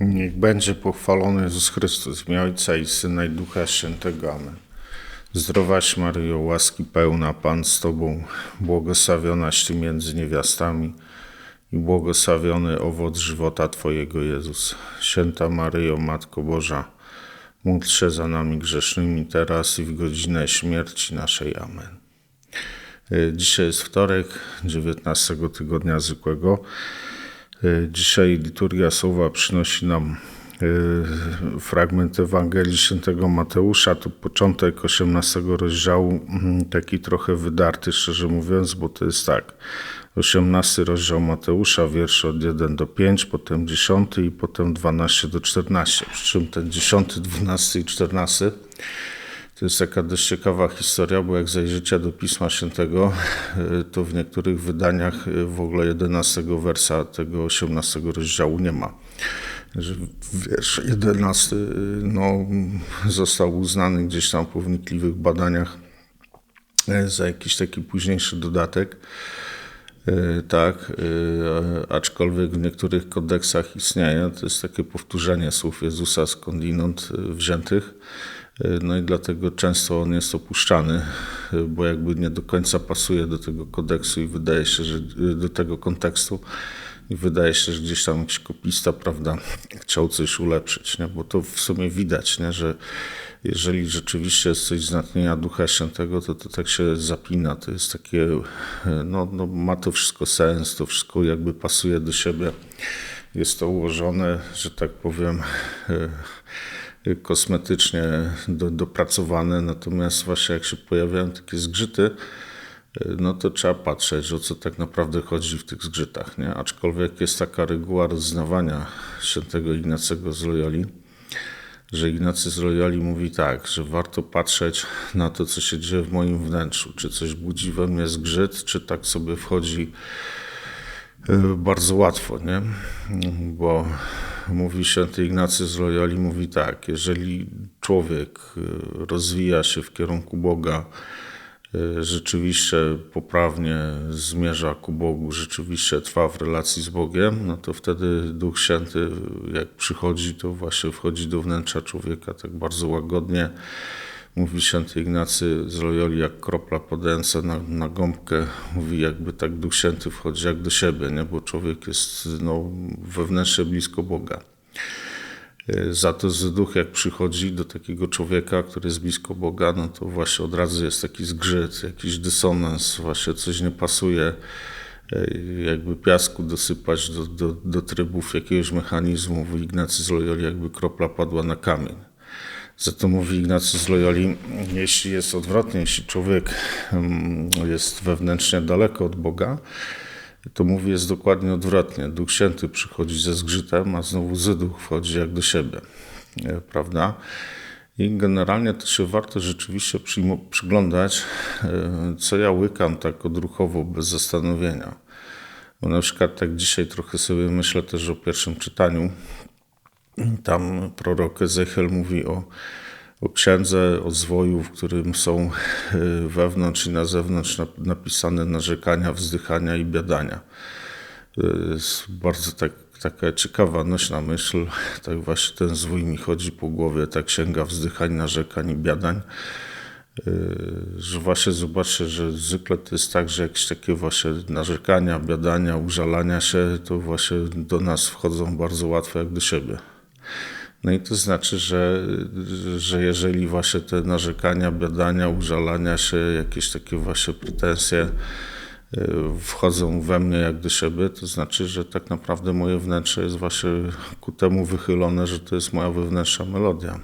Niech będzie pochwalony Jezus Chrystus, imię Ojca i Syna i Ducha Świętego. Amen. Zdrowaś Maryjo, łaski pełna, Pan z Tobą, błogosławionaś Ty między niewiastami i błogosławiony owoc żywota Twojego Jezus. Święta Maryjo, Matko Boża, módl się za nami grzesznymi teraz i w godzinę śmierci naszej. Amen. E, Dzisiaj jest wtorek, 19 tygodnia zwykłego. E, Dzisiaj liturgia słowa przynosi nam e, fragment Ewangelii Świętego Mateusza, to początek 18 rozdziału, mm, taki trochę wydarty, szczerze mówiąc, bo to jest tak. 18 rozdział Mateusza, wiersze od 1 do 5, potem 10 i potem 12 do 14. Przy czym ten 10, 12 i 14 to jest taka dość ciekawa historia, bo jak zajrzycie do Pisma Świętego, to w niektórych wydaniach w ogóle 11 wersa tego 18 rozdziału nie ma. Wiersz 11 y, no, został uznany gdzieś tam po wnikliwych badaniach za jakiś taki późniejszy dodatek. Tak, aczkolwiek w niektórych kodeksach istnieje, to jest takie powtórzenie słów Jezusa skądinąd wziętych. No i dlatego często on jest opuszczany, bo jakby nie do końca pasuje do tego kodeksu i wydaje się, że do tego kontekstu i wydaje się, że gdzieś tam jakiś kopista, prawda, chciał coś ulepszyć, nie? bo to w sumie widać, nie? że jeżeli rzeczywiście jest coś z natchnienia Ducha Świętego, to to tak się zapina, to jest takie, no, no ma to wszystko sens, to wszystko jakby pasuje do siebie, jest to ułożone, że tak powiem, kosmetycznie do, dopracowane, natomiast właśnie jak się pojawiają takie zgrzyty, no to trzeba patrzeć, o co tak naprawdę chodzi w tych zgrzytach. Nie? Aczkolwiek jest taka reguła rozznawania świętego Ignacego z Loyoli, że Ignacy z Loyoli mówi tak, że warto patrzeć na to, co się dzieje w moim wnętrzu. Czy coś budzi we mnie zgrzyt, czy tak sobie wchodzi bardzo łatwo, nie? Bo mówi święty Ignacy z Loyoli, mówi tak, jeżeli człowiek rozwija się w kierunku Boga, rzeczywiście poprawnie zmierza ku Bogu, rzeczywiście trwa w relacji z Bogiem, no to wtedy Duch Święty jak przychodzi, to właśnie wchodzi do wnętrza człowieka tak bardzo łagodnie, Mówi święty Ignacy z Loyoli, jak kropla podająca na, na gąbkę, mówi jakby tak Duch Święty wchodzi jak do siebie, nie? bo człowiek jest no, wewnętrznie blisko Boga. Za to, że duch jak przychodzi do takiego człowieka, który jest blisko Boga, no to właśnie od razu jest taki zgrzyt, jakiś dysonans, właśnie coś nie pasuje, jakby piasku dosypać do, do, do trybów jakiegoś mechanizmu. W Ignacy z Loyoli jakby kropla padła na kamień. Za to mówi Ignacy z Loyoli, jeśli jest odwrotnie, jeśli człowiek jest wewnętrznie daleko od Boga, to mówi jest dokładnie odwrotnie. Duch Święty przychodzi ze zgrzytem, a znowu Zyduch wchodzi jak do siebie, e, prawda? I generalnie to się warto rzeczywiście przyglądać, e, co ja łykam tak odruchowo, bez zastanowienia. Bo na przykład tak dzisiaj trochę sobie myślę też o pierwszym czytaniu, tam prorok Ezechiel mówi o, o księdze, o zwoju, w którym są e, wewnątrz i na zewnątrz napisane narzekania, wzdychania i biadania. To jest bardzo tak, taka ciekawa nośna myśl. Tak właśnie ten zwój mi chodzi po głowie, ta księga wzdychań, narzekań i biadań. E, że właśnie zobaczcie, że zwykle to jest tak, że jakieś takie właśnie narzekania, biadania, użalania się, to właśnie do nas wchodzą bardzo łatwo jak do siebie. No i to znaczy, że, że jeżeli właśnie te narzekania, biadania, użalania się, jakieś takie właśnie pretensje y, wchodzą we mnie jak do siebie, to znaczy, że tak naprawdę moje wnętrze jest właśnie ku temu wychylone, że to jest moja wewnętrzna melodia.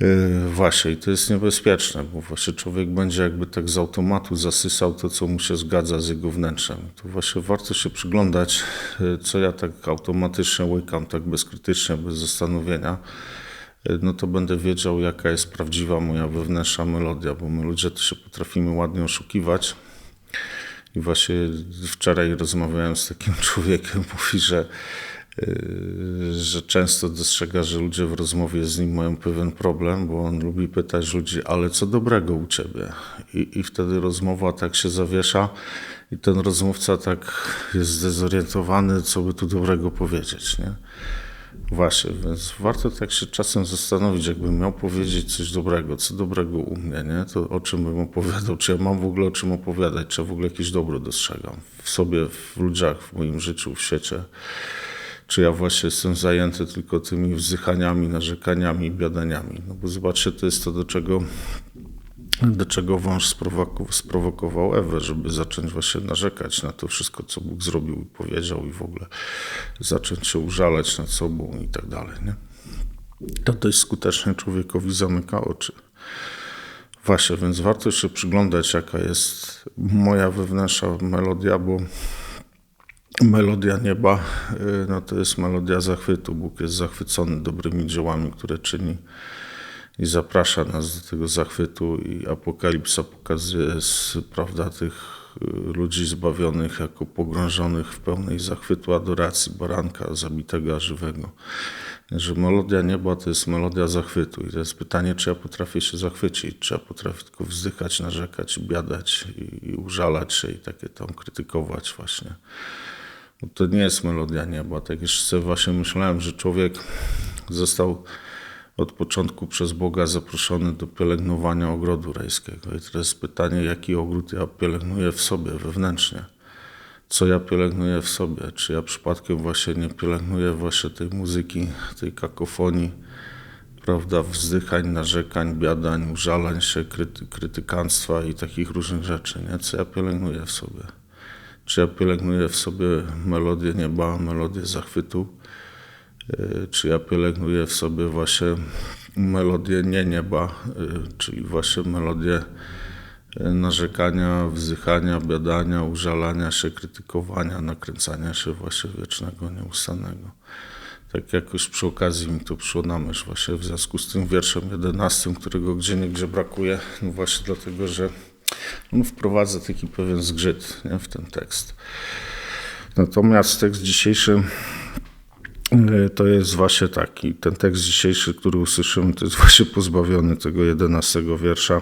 Yy, właśnie, i to jest niebezpieczne, bo właśnie człowiek będzie jakby tak z automatu zasysał to, co mu się zgadza z jego wnętrzem. To właśnie warto się przyglądać, yy, co ja tak automatycznie łykam, tak bezkrytycznie, bez zastanowienia. Yy, no to będę wiedział, jaka jest prawdziwa moja wewnętrzna melodia, bo my ludzie to się potrafimy ładnie oszukiwać. I właśnie wczoraj rozmawiałem z takim człowiekiem, mówi, że że często dostrzega, że ludzie w rozmowie z nim mają pewien problem, bo on lubi pytać ludzi, ale co dobrego u ciebie? I, i wtedy rozmowa tak się zawiesza i ten rozmówca tak jest zdezorientowany, co by tu dobrego powiedzieć, nie? Właśnie, więc warto tak się czasem zastanowić, jakbym miał powiedzieć coś dobrego, co dobrego u mnie, nie? To o czym bym opowiadał, czy ja mam w ogóle o czym opowiadać, czy w ogóle jakieś dobro dostrzegam w sobie, w ludziach, w moim życiu, w świecie. Czy ja właśnie jestem zajęty tylko tymi wzdychaniami, narzekaniami, biadaniami. No bo zobaczcie, to jest to, do czego do czego wąż sprowokował, sprowokował Ewę, żeby zacząć właśnie narzekać na to wszystko, co Bóg zrobił i powiedział i w ogóle zacząć się użalać nad sobą i tak dalej. Nie? To dość skutecznie człowiekowi zamyka oczy. Właśnie, więc warto się przyglądać, jaka jest moja wewnętrzna melodia, bo melodia nieba y, no to jest melodia zachwytu. Bóg jest zachwycony dobrymi dziełami, które czyni i zaprasza nas do tego zachwytu i Apokalipsa pokazuje prawda, tych y, ludzi zbawionych jako pogrążonych w pełnej zachwytu adoracji baranka zabitego żywego. Że melodia nieba to jest melodia zachwytu i to jest pytanie, czy ja potrafię się zachwycić, czy ja potrafię tylko wzdychać, narzekać, biadać i, i użalać się i takie tam krytykować właśnie. Bo to nie jest melodia nieba. Tak jeszcze właśnie myślałem, że człowiek został od początku przez Boga zaproszony do pielęgnowania ogrodu rajskiego. I teraz pytanie, jaki ogród ja pielęgnuję w sobie wewnętrznie. Co ja pielęgnuję w sobie? Czy ja przypadkiem właśnie nie pielęgnuję właśnie tej muzyki, tej kakofonii, prawda, wzdychań, narzekań, biadań, użalań się, kryty, krytykanstwa i takich różnych rzeczy, nie? Co ja pielęgnuję w sobie? Czy ja pielęgnuję w sobie melodię nieba, melodię zachwytu? E, czy ja pielęgnuję w sobie właśnie melodię nie nieba, e, czyli właśnie melodię e, narzekania, wzdychania, biadania, użalania się, krytykowania, nakręcania się właśnie wiecznego, nieustannego. Tak jakoś przy okazji mi to przyszło na myśl właśnie w związku z tym wierszem 11, którego gdzie niegdzie brakuje, no właśnie dlatego, że on wprowadza taki pewien zgrzyt nie, w ten tekst. Natomiast tekst dzisiejszy E, to jest właśnie taki, ten tekst dzisiejszy, który usłyszymy, to jest właśnie pozbawiony tego jedenastego wiersza.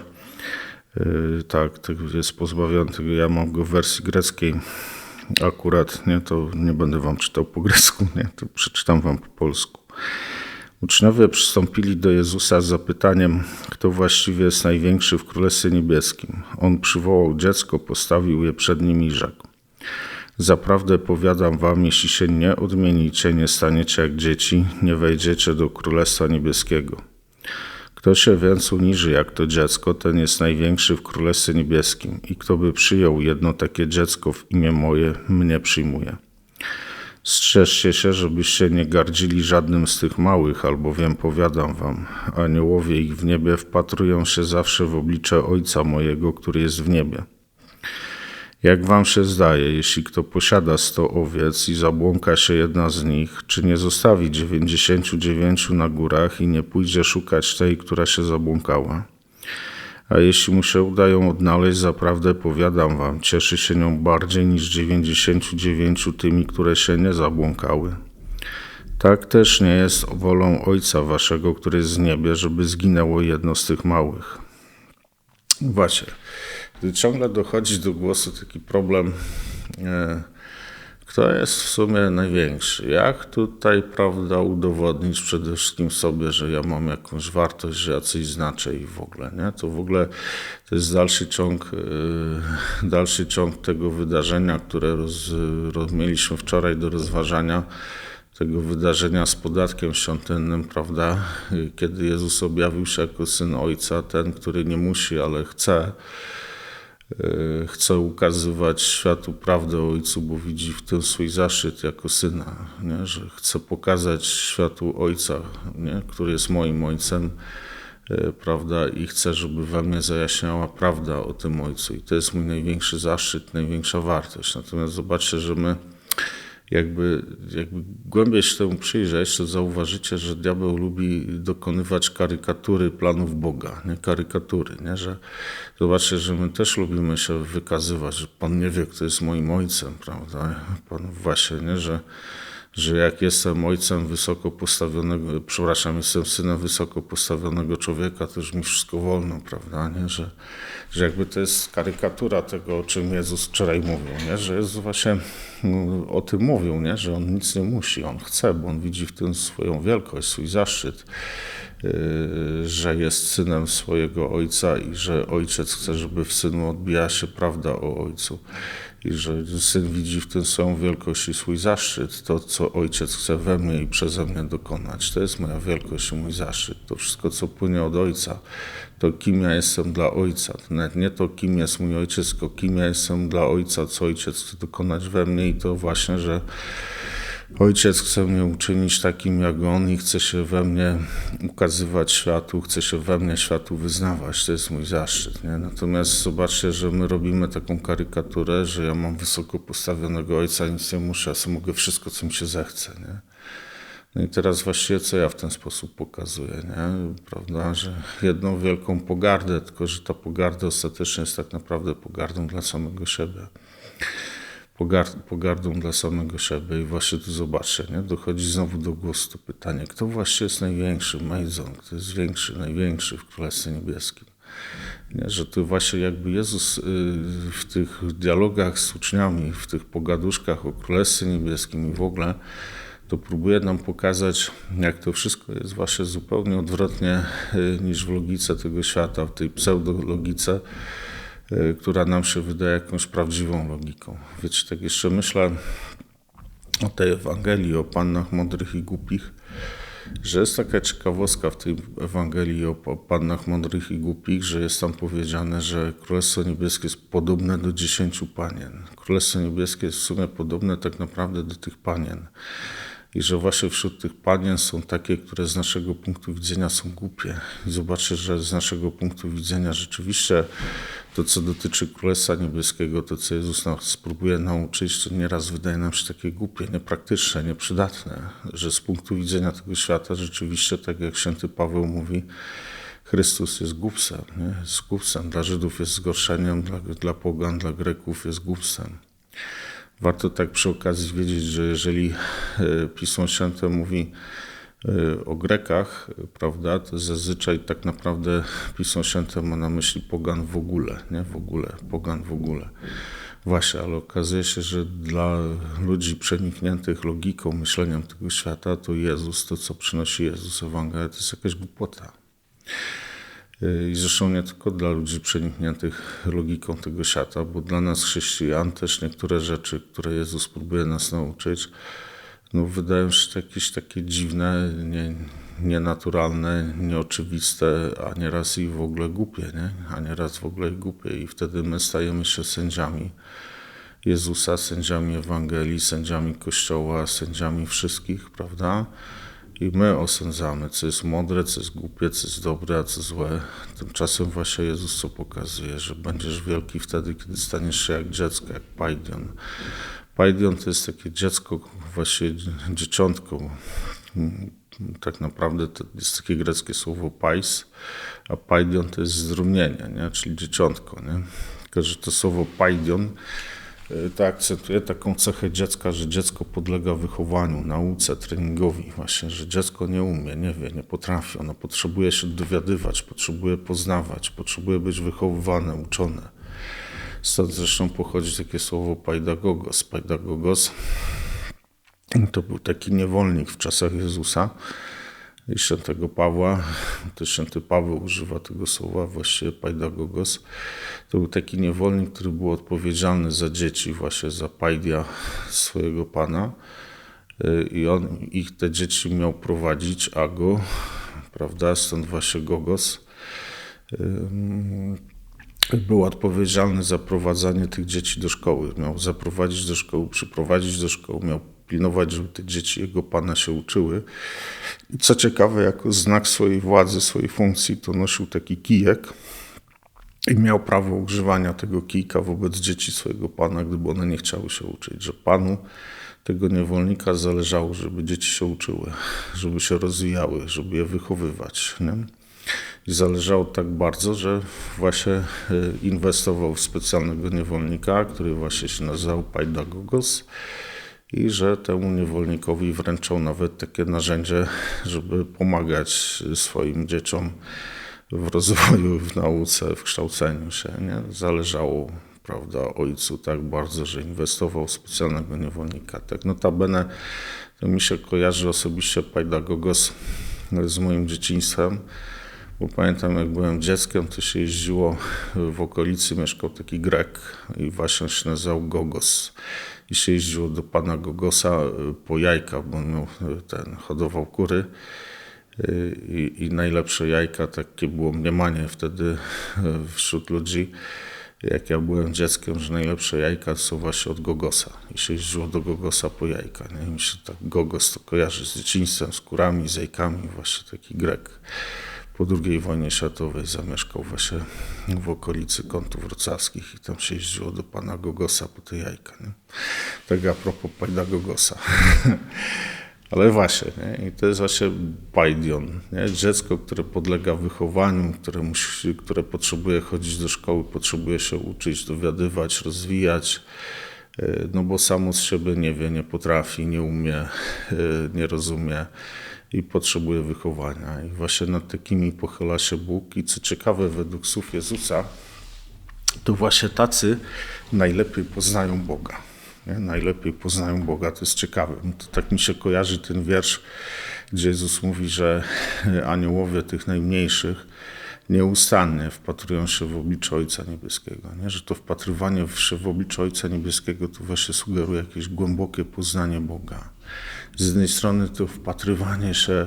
E, tak, jest pozbawiony tego, ja mam go w wersji greckiej akurat, nie, to nie będę wam czytał po grecku, nie, to przeczytam wam po polsku. Uczniowie przystąpili do Jezusa z zapytaniem, kto właściwie jest największy w Królestwie Niebieskim. On przywołał dziecko, postawił je przed nim i rzekł. Zaprawdę powiadam wam, jeśli się nie odmienicie, nie staniecie jak dzieci, nie wejdziecie do Królestwa Niebieskiego. Kto się więc uniży jak to dziecko, ten jest największy w Królestwie Niebieskim i kto by przyjął jedno takie dziecko w imię moje, mnie przyjmuje. Strzeżcie się, żebyście nie gardzili żadnym z tych małych, albowiem powiadam wam, aniołowie ich w niebie wpatrują się zawsze w oblicze Ojca mojego, który jest w niebie. Jak wam się zdaje, jeśli kto posiada sto owiec i zabłąka się jedna z nich, czy nie zostawi dziewięćdziesięciu dziewięciu na górach i nie pójdzie szukać tej, która się zabłąkała? A jeśli mu się uda ją odnaleźć, zaprawdę powiadam wam, cieszy się nią bardziej niż dziewięćdziesięciu dziewięciu tymi, które się nie zabłąkały. Tak też nie jest wolą Ojca waszego, który jest z niebie, żeby zginęło jedno z tych małych. Właśnie gdy ciągle dochodzi do głosu taki problem, e, kto jest w sumie największy? Jak tutaj, prawda, udowodnić przede wszystkim sobie, że ja mam jakąś wartość, że ja coś znaczę i w ogóle, nie? To w ogóle to jest dalszy ciąg, e, dalszy ciąg tego wydarzenia, które roz, roz, mieliśmy wczoraj do rozważania tego wydarzenia z podatkiem świątynnym, prawda? Kiedy Jezus objawił się jako syn Ojca, ten, który nie musi, ale chce chce ukazywać światu prawdę o Ojcu, bo widzi w tym swój zaszczyt jako syna, nie? że chce pokazać światu Ojca, nie? który jest moim Ojcem, e, prawda, i chcę, żeby we mnie zajaśniała prawda o tym Ojcu. I to jest mój największy zaszczyt, największa wartość. Natomiast zobaczcie, że my jakby, jakby głębiej się temu przyjrzeć, to zauważycie, że diabeł lubi dokonywać karykatury planów Boga, nie karykatury, nie? że zobaczcie, że my też lubimy się wykazywać, że Pan nie wie, kto jest moim ojcem, prawda? Pan właśnie, nie? Że, że jak jestem ojcem wysoko postawionego, przepraszam, jestem synem wysoko postawionego człowieka, to już mi wszystko wolno, prawda, nie? Że, że jakby to jest karykatura tego, o czym Jezus wczoraj mówił, nie? Że Jezus właśnie no, o tym mówił, nie? Że On nic nie musi, On chce, bo On widzi w tym swoją wielkość, swój zaszczyt, yy, że jest synem swojego ojca i że ojciec chce, żeby w synu odbijała się prawda o ojcu i że syn widzi w tym swoją wielkość i swój zaszczyt, to co ojciec chce we mnie i przeze mnie dokonać. To jest moja wielkość i mój zaszczyt. To wszystko, co płynie od ojca, to kim ja jestem dla ojca. Nawet nie to, kim jest mój ojciec, tylko kim ja jestem dla ojca, co ojciec chce dokonać we mnie i to właśnie, że Ojciec chce mnie uczynić takim jak On i chce się we mnie ukazywać światu, chce się we mnie światu wyznawać. To jest mój zaszczyt. Nie? Natomiast zobaczcie, że my robimy taką karykaturę, że ja mam wysoko postawionego ojca, nic nie muszę, ja sobie mogę wszystko, co mi się zechce. Nie? No i teraz właściwie co ja w ten sposób pokazuję, nie? Prawda, że jedną wielką pogardę, tylko że ta pogarda ostatecznie jest tak naprawdę pogardą dla samego siebie pogardą dla samego siebie. I właśnie tu zobaczcie, nie? dochodzi znowu do głosu to pytanie, kto właśnie jest największy, Mejzon, kto jest większy, największy w Królestwie Niebieskim. Nie? Że to właśnie jakby Jezus y, w tych dialogach z uczniami, w tych pogaduszkach o Królestwie Niebieskim i w ogóle, to próbuje nam pokazać, jak to wszystko jest właśnie zupełnie odwrotnie y, niż w logice tego świata, w tej pseudologice, która nam się wydaje jakąś prawdziwą logiką. Wiecie, tak jeszcze myślę o tej Ewangelii, o pannach mądrych i głupich, że jest taka ciekawostka w tej Ewangelii o pannach mądrych i głupich, że jest tam powiedziane, że Królestwo Niebieskie jest podobne do dziesięciu panien. Królestwo Niebieskie jest w sumie podobne tak naprawdę do tych panien i że właśnie wśród tych panien są takie, które z naszego punktu widzenia są głupie. I zobaczcie, że z naszego punktu widzenia rzeczywiście to, co dotyczy Królestwa Niebieskiego, to, co Jezus nas spróbuje nauczyć, to nieraz wydaje nam się takie głupie, niepraktyczne, nieprzydatne, że z punktu widzenia tego świata rzeczywiście, tak jak święty Paweł mówi, Chrystus jest głupcem, nie? jest głupcem. Dla Żydów jest zgorszeniem, dla, dla pogan, dla Greków jest głupcem. Warto tak przy okazji wiedzieć, że jeżeli e, Pismo Święte mówi o Grekach, prawda, to zazwyczaj tak naprawdę Pismo Święte ma na myśli pogan w ogóle, nie w ogóle, pogan w ogóle. Właśnie, ale okazuje się, że dla ludzi przenikniętych logiką, myśleniem tego świata, to Jezus, to co przynosi Jezus Ewangelia, to jest jakaś głupota. I zresztą nie tylko dla ludzi przenikniętych logiką tego świata, bo dla nas chrześcijan też niektóre rzeczy, które Jezus próbuje nas nauczyć, no wydają się jakieś takie dziwne, nie, nienaturalne, nieoczywiste, a nieraz i w ogóle głupie, nie? a nieraz w ogóle głupie. I wtedy my stajemy się sędziami Jezusa, sędziami Ewangelii, sędziami Kościoła, sędziami wszystkich, prawda? I my osądzamy, co jest mądre, co jest głupie, co jest dobre, a co złe. Tymczasem właśnie Jezus co pokazuje, że będziesz wielki wtedy, kiedy staniesz się jak dziecko, jak Pajdion. Pajdion to jest takie dziecko, właśnie dzieciątko. Tak naprawdę to jest takie greckie słowo pais, a pajdion to jest zdrobnienie, nie? czyli dzieciątko. Nie? Tylko, że to słowo pajdion E, to akcentuje taką cechę dziecka, że dziecko podlega wychowaniu, nauce, treningowi, właśnie, że dziecko nie umie, nie wie, nie potrafi, ono potrzebuje się dowiadywać, potrzebuje poznawać, potrzebuje być wychowywane, uczone. Stąd zresztą pochodzi takie słowo paidagogos. Paidagogos. To był taki niewolnik w czasach Jezusa, i świętego Pawła, to święty Paweł używa tego słowa, właściwie paidagogos, to był taki niewolnik, który był odpowiedzialny za dzieci, właśnie za pajdia swojego pana. I on ich te dzieci miał prowadzić, a go, prawda, stąd właśnie gogos, był odpowiedzialny za prowadzenie tych dzieci do szkoły. Miał zaprowadzić do szkoły, przyprowadzić do szkoły, miał pilnować, żeby te dzieci jego pana się uczyły. I co ciekawe, jako znak swojej władzy, swojej funkcji, to nosił taki kijek i miał prawo używania tego kijka wobec dzieci swojego pana, gdyby one nie chciały się uczyć, że panu tego niewolnika zależało, żeby dzieci się uczyły, żeby się rozwijały, żeby je wychowywać. Nie? I zależało tak bardzo, że właśnie e, inwestował w specjalnego niewolnika, który właśnie się nazywał Paidagogos i że temu niewolnikowi wręczał nawet takie narzędzie, żeby pomagać swoim dzieciom w rozwoju, w nauce, w kształceniu się. Nie? Zależało prawda, ojcu tak bardzo, że inwestował w specjalnego niewolnika. Tak notabene to mi się kojarzy osobiście Pajdagogos z moim dzieciństwem, bo pamiętam jak byłem dzieckiem, to się jeździło w okolicy, mieszkał taki Grek i właśnie się nazywał Gogos. I się jeździło do pana Gogosa po jajka, bo on miał ten, hodował kury. I, I, najlepsze jajka, takie było mniemanie wtedy wśród ludzi, jak ja byłem dzieckiem, że najlepsze jajka są właśnie od Gogosa. I się jeździło do Gogosa po jajka. Nie? I mi się tak Gogos to kojarzy z dzieciństwem, z kurami, z jajkami, właśnie taki Grek. Po II wojnie światowej zamieszkał właśnie w okolicy kątów wrocławskich i tam się jeździło do pana Gogosa po te jajka. Nie? Tak a propos pana Gogosa. Ale właśnie, nie? i to jest właśnie pajdion, nie? dziecko, które podlega wychowaniu, które, musi, które potrzebuje chodzić do szkoły, potrzebuje się uczyć, dowiadywać, rozwijać, e, no bo samo z siebie nie wie, nie potrafi, nie umie, e, nie rozumie i potrzebuje wychowania. I właśnie nad takimi pochyla się Bóg. I co ciekawe, według słów Jezusa, to właśnie tacy najlepiej poznają Boga nie? najlepiej poznają Boga. To jest ciekawe. To tak mi się kojarzy ten wiersz, gdzie Jezus mówi, że aniołowie tych najmniejszych nieustannie wpatrują się w oblicze Ojca Niebieskiego. Nie? Że to wpatrywanie się w oblicze Ojca Niebieskiego to właśnie sugeruje jakieś głębokie poznanie Boga. Z jednej strony to wpatrywanie się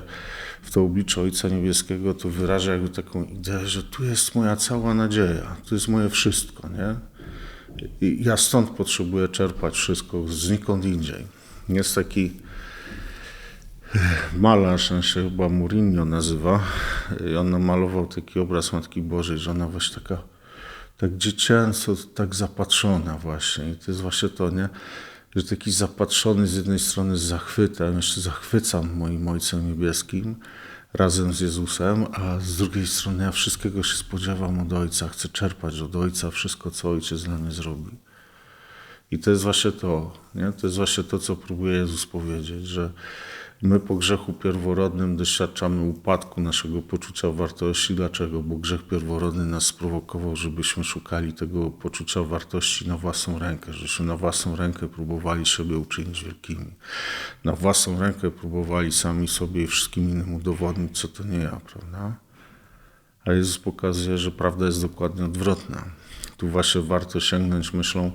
w to oblicze Ojca Niebieskiego to wyraża jakby taką ideę, że tu jest moja cała nadzieja, tu jest moje wszystko, nie? I ja stąd potrzebuję czerpać wszystko, znikąd indziej. Jest taki malarz, on się chyba Mourinho nazywa, i on namalował taki obraz Matki Bożej, że ona właśnie taka tak dziecięco, tak zapatrzona właśnie. I to jest właśnie to, nie? Że taki zapatrzony z jednej strony z zachwytem, jeszcze zachwycam moim Ojcem Niebieskim, razem z Jezusem, a z drugiej strony ja wszystkiego się spodziewam od Ojca, chcę czerpać od Ojca wszystko, co Ojciec dla mnie zrobi. I to jest właśnie to, nie? to jest właśnie to, co próbuje Jezus powiedzieć, że my po grzechu pierworodnym doświadczamy upadku naszego poczucia wartości. Dlaczego? Bo grzech pierworodny nas sprowokował, żebyśmy szukali tego poczucia wartości na własną rękę, żebyśmy na własną rękę próbowali siebie uczynić wielkimi. Na własną rękę próbowali sami sobie i wszystkim innym udowodnić, co to nie ja, prawda? A Jezus pokazuje, że prawda jest dokładnie odwrotna. Tu właśnie warto sięgnąć myślą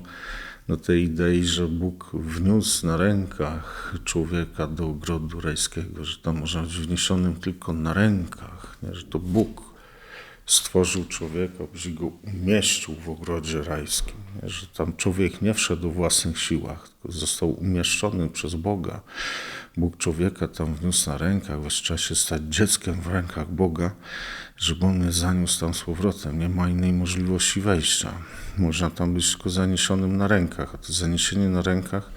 do tej idei, że Bóg wniósł na rękach człowieka do ogrodu rajskiego, że to może być wniesionym tylko na rękach, nie? że to Bóg stworzył człowieka, by go umieścił w ogrodzie rajskim, że tam człowiek nie wszedł w własnych siłach, tylko został umieszczony przez Boga. Bóg człowieka tam wniósł na rękach, właściwie trzeba się stać dzieckiem w rękach Boga, żeby on mnie zaniósł tam z powrotem. Nie ma innej możliwości wejścia. Można tam być tylko zaniesionym na rękach, a to zaniesienie na rękach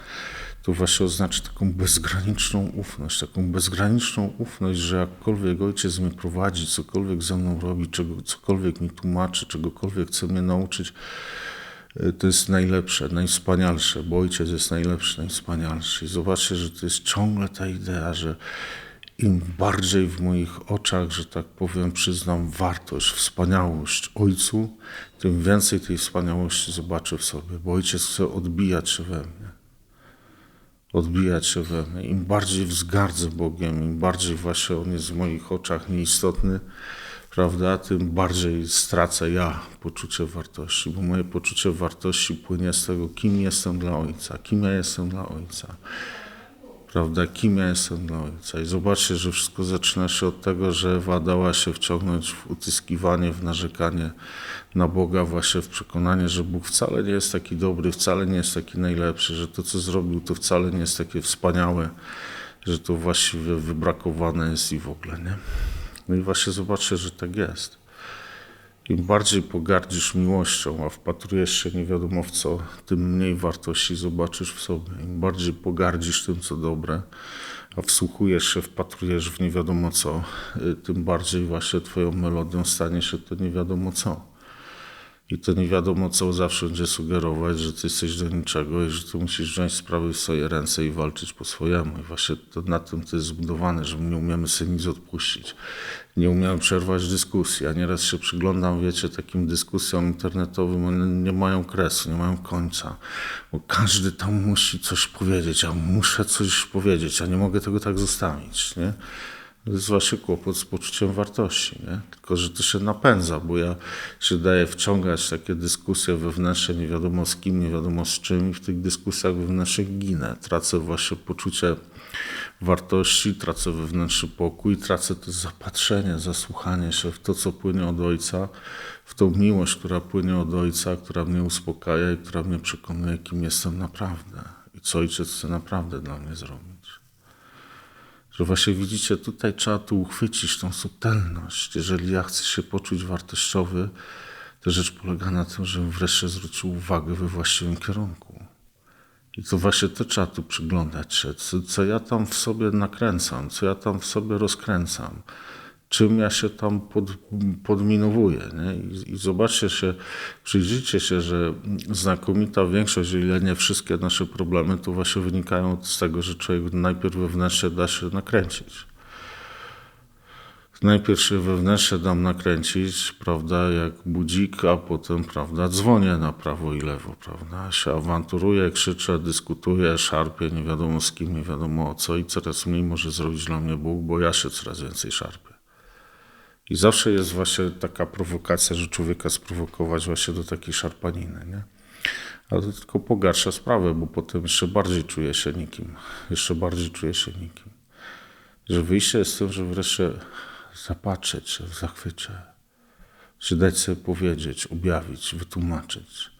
to właśnie oznacza taką bezgraniczną ufność, taką bezgraniczną ufność, że jakkolwiek ojciec mnie prowadzi, cokolwiek ze mną robi, czego, cokolwiek mi tłumaczy, czegokolwiek chce mnie nauczyć, e, to jest najlepsze, najwspanialsze, bo ojciec jest najlepszy, najwspanialszy. I zobaczcie, że to jest ciągle ta idea, że im bardziej w moich oczach, że tak powiem, przyznam wartość, wspaniałość Ojcu, tym więcej tej wspaniałości zobaczę w sobie, bo Ojciec chce odbijać się we mnie. Odbijać się we mnie. Im bardziej wzgardzę Bogiem, im bardziej właśnie On jest w moich oczach nieistotny, prawda, tym bardziej stracę ja poczucie wartości, bo moje poczucie wartości płynie z tego, kim jestem dla Ojca, kim ja jestem dla Ojca prawda, kim ja jestem dla Ojca. I zobaczcie, że wszystko zaczyna się od tego, że Ewa dała się wciągnąć w utyskiwanie, w narzekanie na Boga, właśnie w przekonanie, że Bóg wcale nie jest taki dobry, wcale nie jest taki najlepszy, że to, co zrobił, to wcale nie jest takie wspaniałe, że to właściwie wybrakowane jest i w ogóle, nie? No i właśnie zobaczcie, że tak jest. Im bardziej pogardzisz miłością, a wpatrujesz się nie wiadomo w co, tym mniej wartości zobaczysz w sobie. Im bardziej pogardzisz tym, co dobre, a wsłuchujesz się, wpatrujesz w nie wiadomo co, y, tym bardziej właśnie Twoją melodią stanie się to nie wiadomo co. I to nie wiadomo co zawsze będzie sugerować, że ty jesteś do niczego i że ty musisz wziąć sprawy w swoje ręce i walczyć po swojemu. I właśnie to, na tym to jest zbudowane, że my nie umiemy sobie nic odpuścić. Nie umiemy przerwać dyskusji. A nieraz się przyglądam, wiecie, takim dyskusjom internetowym, one nie mają kresu, nie mają końca. Bo każdy tam musi coś powiedzieć, a muszę coś powiedzieć, a nie mogę tego tak zostawić, nie? Jest właśnie kłopot z poczuciem wartości, nie? Tylko, że to się napędza, bo ja się daję wciągać takie dyskusje wewnętrzne, nie wiadomo z kim, nie wiadomo z czym i w tych dyskusjach wewnętrznych ginę. Tracę właśnie poczucie wartości, tracę wewnętrzny pokój, tracę to zapatrzenie, zasłuchanie się w to, co płynie od Ojca, w tą miłość, która płynie od Ojca, która mnie uspokaja i która mnie przekonuje, kim jestem naprawdę i co Ojciec chce naprawdę dla mnie zrobić. Że właśnie widzicie, tutaj trzeba tu uchwycić tą subtelność. Jeżeli ja chcę się poczuć wartościowy, to rzecz polega na tym, żebym wreszcie zwrócił uwagę we właściwym kierunku. I to właśnie to trzeba tu przyglądać się, co, co ja tam w sobie nakręcam, co ja tam w sobie rozkręcam, czym ja się tam pod, podminowuję. Nie? I, I zobaczcie się, przyjrzyjcie się, że znakomita większość, ile nie wszystkie nasze problemy, to właśnie wynikają z tego, że człowiek najpierw wewnętrznie da się nakręcić. Najpierw się wewnętrznie dam nakręcić, prawda, jak budzik, a potem, prawda, dzwonię na prawo i lewo, prawda, się awanturuję, krzyczę, dyskutuję, szarpię, nie wiadomo z kim, nie wiadomo o co i coraz mniej może zrobić dla mnie Bóg, bo ja się coraz więcej szarpię. I zawsze jest właśnie taka prowokacja, że człowieka sprowokować właśnie do takiej szarpaniny, nie? Ale to tylko pogarsza sprawę, bo potem jeszcze bardziej czuje się nikim. Jeszcze bardziej czuje się nikim. Że wyjście jest tym, że wreszcie zapatrzeć się w zachwycie, że dać sobie powiedzieć, objawić, wytłumaczyć.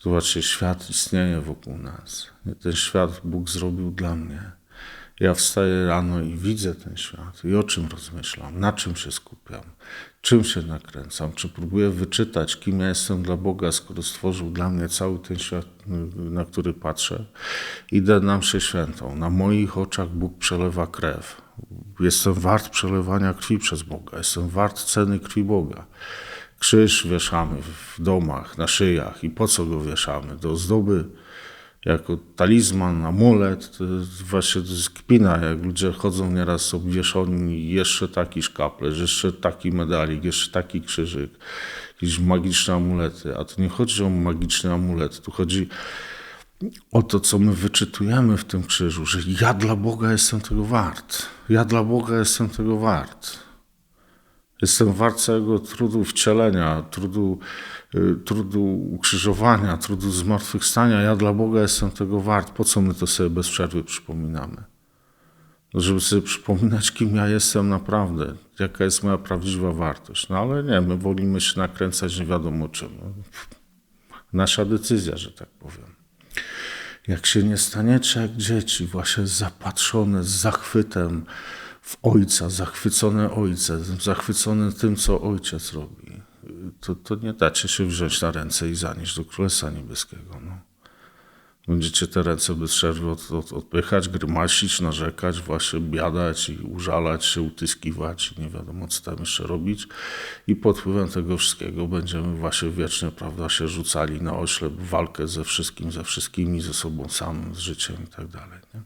Zobaczcie, świat istnieje wokół nas. Ten świat Bóg zrobił dla mnie. Ja wstaję rano i widzę ten świat i o czym rozmyślam, na czym się skupiam, czym się nakręcam, czy próbuję wyczytać, kim ja jestem dla Boga, skoro stworzył dla mnie cały ten świat, na który patrzę. Idę na mszę świętą. Na moich oczach Bóg przelewa krew. Jestem wart przelewania krwi przez Boga. Jestem wart ceny krwi Boga. Krzyż wieszamy w domach, na szyjach. I po co go wieszamy? Do ozdoby jako talizman, amulet, to właśnie to jest kpina, jak ludzie chodzą nieraz obwieszoni, jeszcze taki szkaplerz, jeszcze taki medalik, jeszcze taki krzyżyk, jakieś magiczne amulety, a to nie chodzi o magiczny amulet, tu chodzi o to, co my wyczytujemy w tym krzyżu, że ja dla Boga jestem tego wart, ja dla Boga jestem tego wart. Jestem wart całego trudu wcielenia, trudu Y, trudu ukrzyżowania, trudu zmartwychwstania. Ja dla Boga jestem tego wart. Po co my to sobie bez przerwy przypominamy? No, żeby sobie przypominać, kim ja jestem naprawdę, jaka jest moja prawdziwa wartość. No ale nie, my wolimy się nakręcać nie wiadomo czym. Nasza decyzja, że tak powiem. Jak się nie staniecie jak dzieci, właśnie zapatrzone z zachwytem w Ojca, zachwycone Ojcem, zachwycone tym, co Ojciec robi to, to nie dacie się wziąć na ręce i zanieść do Królestwa Niebieskiego. No. Będziecie te ręce bez przerwy od, od, odpychać, grymasić, narzekać, właśnie biadać i użalać się, utyskiwać i nie wiadomo co tam jeszcze robić. I pod wpływem tego wszystkiego będziemy właśnie wiecznie, prawda, się rzucali na oślep, walkę ze wszystkim, ze wszystkimi, ze sobą samym, z życiem i tak dalej. Nie?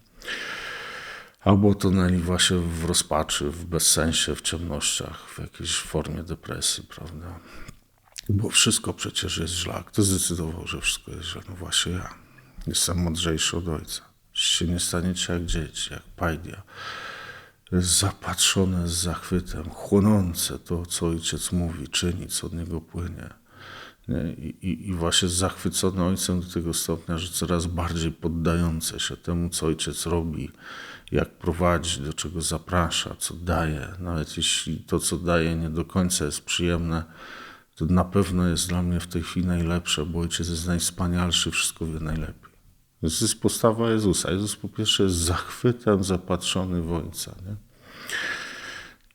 Albo tonęli właśnie w rozpaczy, w bezsensie, w ciemnościach, w jakiejś formie depresji, prawda? Bo wszystko przecież jest źle. Kto zdecydował, że wszystko jest źle? No właśnie ja. Jestem mądrzejszy od ojca. Się nie staniecie jak dzieci, jak pajdia, zapatrzone z zachwytem, chłonące to, co ojciec mówi, czyni, co od niego płynie. I, i, I, właśnie zachwycone ojcem do tego stopnia, że coraz bardziej poddające się temu, co ojciec robi, jak prowadzi, do czego zaprasza, co daje. Nawet jeśli to, co daje, nie do końca jest przyjemne, to na pewno jest dla mnie w tej chwili najlepsze, bo ojciec jest najwspanialszy, wszystko wie najlepiej. To jest postawa Jezusa. Jezus po pierwsze jest zachwytem zapatrzony w Ojca. Nie?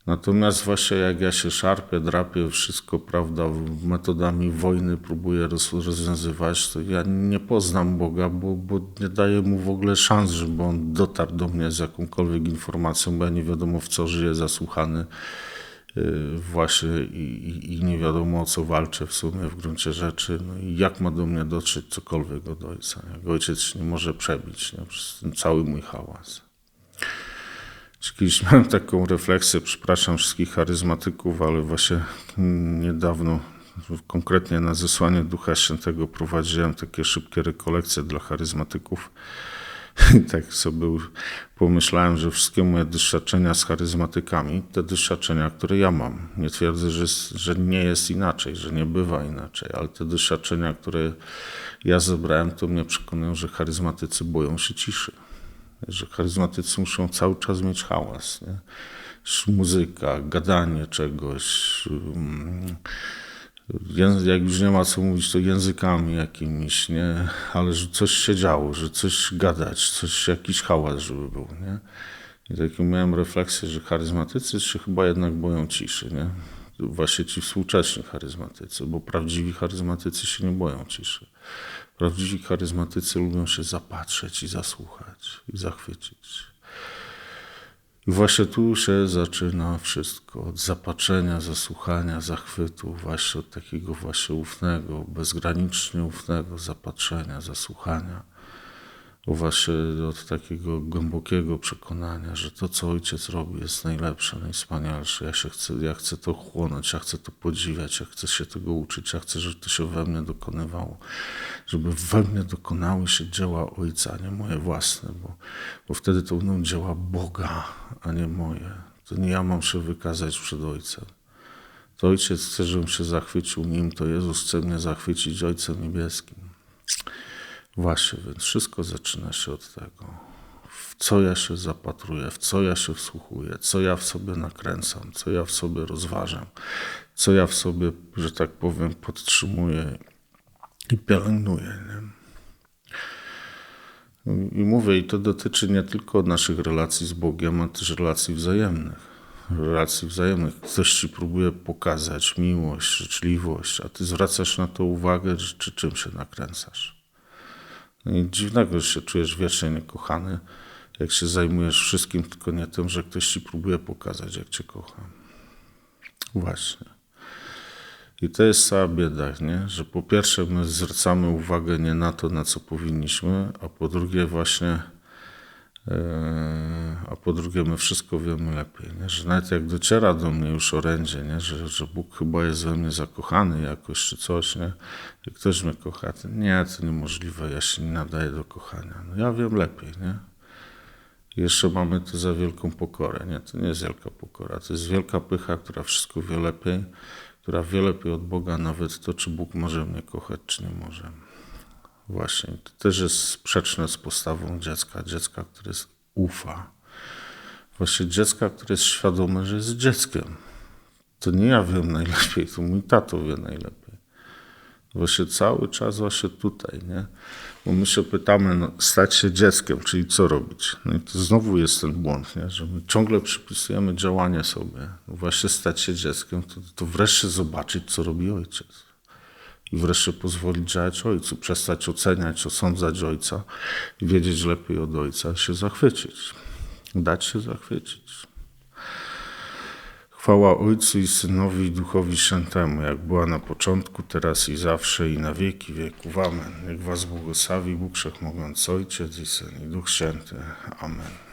Natomiast właśnie jak ja się szarpię, drapię, wszystko, prawda, metodami wojny próbuję rozwiązywać, to ja nie poznam Boga, bo, bo nie daję mu w ogóle szans, żeby on dotarł do mnie z jakąkolwiek informacją, bo ja nie wiadomo w co żyję zasłuchany y, właśnie i, i, i nie wiadomo o co walczę w sumie w gruncie rzeczy. No i jak ma do mnie dotrzeć cokolwiek od ojca? Jak ojciec nie może przebić nie? przez ten cały mój hałas. Kiedyś miałem taką refleksję, przepraszam wszystkich charyzmatyków, ale właśnie niedawno, konkretnie na zesłanie Ducha Świętego prowadziłem takie szybkie rekolekcje dla charyzmatyków. I tak sobie pomyślałem, że wszystkie moje doświadczenia z charyzmatykami, te doświadczenia, które ja mam, nie twierdzę, że, że nie jest inaczej, że nie bywa inaczej, ale te doświadczenia, które ja zebrałem, to mnie przekonują, że charyzmatycy boją się ciszy że charyzmatycy muszą cały czas mieć hałas. Nie? Muzyka, gadanie czegoś. mm, Jak już nie ma co mówić, to językami jakimiś, nie? Ale że coś się działo, że coś gadać, coś, jakiś hałas, żeby był, nie? I taką miałem refleksję, że charyzmatycy się chyba jednak boją ciszy, nie? Właśnie ci współcześni charyzmatycy, bo prawdziwi charyzmatycy się nie boją ciszy. Prawdziwi charyzmatycy lubią się zapatrzeć i zasłuchać i zachwycić. I właśnie tu się zaczyna wszystko. Od zapatrzenia, zasłuchania, zachwytu, właśnie od takiego właśnie ufnego, bezgranicznie ufnego zapatrzenia, zasłuchania. Bo właśnie od takiego głębokiego przekonania, że to, co ojciec robi, jest najlepsze, najwspanialsze. Ja, się chcę, ja chcę to chłonąć, ja chcę to podziwiać, ja chcę się tego uczyć, ja chcę, żeby to się we mnie dokonywało. Żeby we mnie dokonały się dzieła ojca, a nie moje własne, bo, bo wtedy to będą dzieła Boga, a nie moje. To nie ja mam się wykazać przed ojcem. To ojciec chce, żebym się zachwycił nim, to Jezus chce mnie zachwycić Ojcem Niebieskim. Właśnie, więc wszystko zaczyna się od tego, w co ja się zapatruję, w co ja się wsłuchuję, co ja w sobie nakręcam, co ja w sobie rozważam, co ja w sobie, że tak powiem, podtrzymuję i pielęgnuję. Nie? I mówię, i to dotyczy nie tylko naszych relacji z Bogiem, ale też relacji wzajemnych. Relacji wzajemnych. Ktoś ci próbuje pokazać miłość, życzliwość, a ty zwracasz na to uwagę, czy czym się nakręcasz. No i dziwnego, że się czujesz wiecznie niekochany, jak się zajmujesz wszystkim, tylko nie tym, że ktoś ci próbuje pokazać, jak cię kocha. Właśnie. I to jest cała bieda, nie? że po pierwsze my zwracamy uwagę nie na to, na co powinniśmy, a po drugie właśnie a po drugie my wszystko wiemy lepiej. Nie? Że nawet jak dociera do mnie już orędzie, nie? Że, że Bóg chyba jest we mnie zakochany jakoś czy coś, nie? I ktoś mnie kocha, to nie, to niemożliwe, ja się nie nadaję do kochania. No ja wiem lepiej, nie? Jeszcze mamy to za wielką pokorę. Nie, to nie jest wielka pokora, to jest wielka pycha, która wszystko wie lepiej, która wie lepiej od Boga nawet to, czy Bóg może mnie kochać, czy nie może. Właśnie, to też jest sprzeczne z postawą dziecka, dziecka, które jest ufa. Właśnie dziecka, które jest świadome, że jest dzieckiem. To nie ja wiem najlepiej, to mój tato wie najlepiej. Właśnie cały czas właśnie tutaj, nie? Bo my się pytamy, no, stać się dzieckiem, czyli co robić? No i to znowu jest ten błąd, nie? że my ciągle przypisujemy działanie sobie. No właśnie stać się dzieckiem, to, to wreszcie zobaczyć, co robi ojciec. I wreszcie pozwolić działać ojcu, przestać oceniać, osądzać ojca i wiedzieć lepiej od ojca, się zachwycić. Dać się zachwycić. Chwała Ojcu i Synowi i Duchowi Świętemu, jak była na początku, teraz i zawsze i na wieki wieków. Amen. Niech Was błogosławi Bóg Wszechmogący Ojciec i Syn i Duch Święty. Amen.